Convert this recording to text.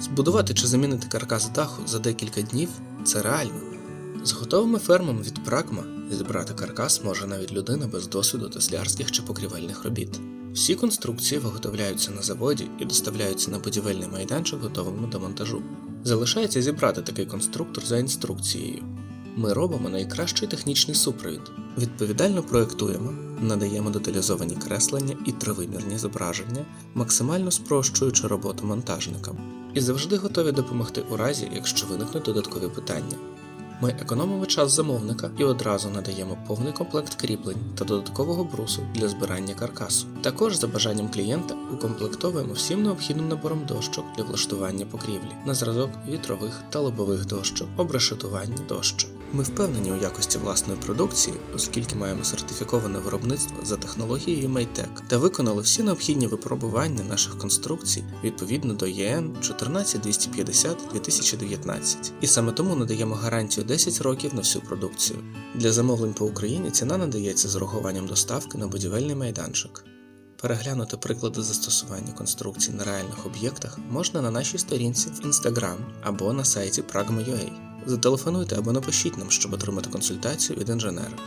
Збудувати чи замінити каркас даху за декілька днів це реально. З готовими фермами від Прагма зібрати каркас може навіть людина без досвіду теслярських чи покрівельних робіт. Всі конструкції виготовляються на заводі і доставляються на будівельний майданчик готовими до монтажу. Залишається зібрати такий конструктор за інструкцією. Ми робимо найкращий технічний супровід, відповідально проєктуємо, надаємо деталізовані креслення і тривимірні зображення, максимально спрощуючи роботу монтажникам, і завжди готові допомогти у разі, якщо виникнуть додаткові питання. Ми економимо час замовника і одразу надаємо повний комплект кріплень та додаткового брусу для збирання каркасу. Також за бажанням клієнта укомплектовуємо всім необхідним набором дощок для влаштування покрівлі на зразок вітрових та лобових дощок, обрешетування тощо. Ми впевнені у якості власної продукції, оскільки маємо сертифіковане виробництво за технологією Maytec та виконали всі необхідні випробування наших конструкцій відповідно до ЄН 14250-2019. І саме тому надаємо гарантію 10 років на всю продукцію. Для замовлень по Україні ціна надається з урахуванням доставки на будівельний майданчик. Переглянути приклади застосування конструкцій на реальних об'єктах можна на нашій сторінці в Instagram або на сайті Pragma.ua. Зателефонуйте або напишіть нам, щоб отримати консультацію від інженера.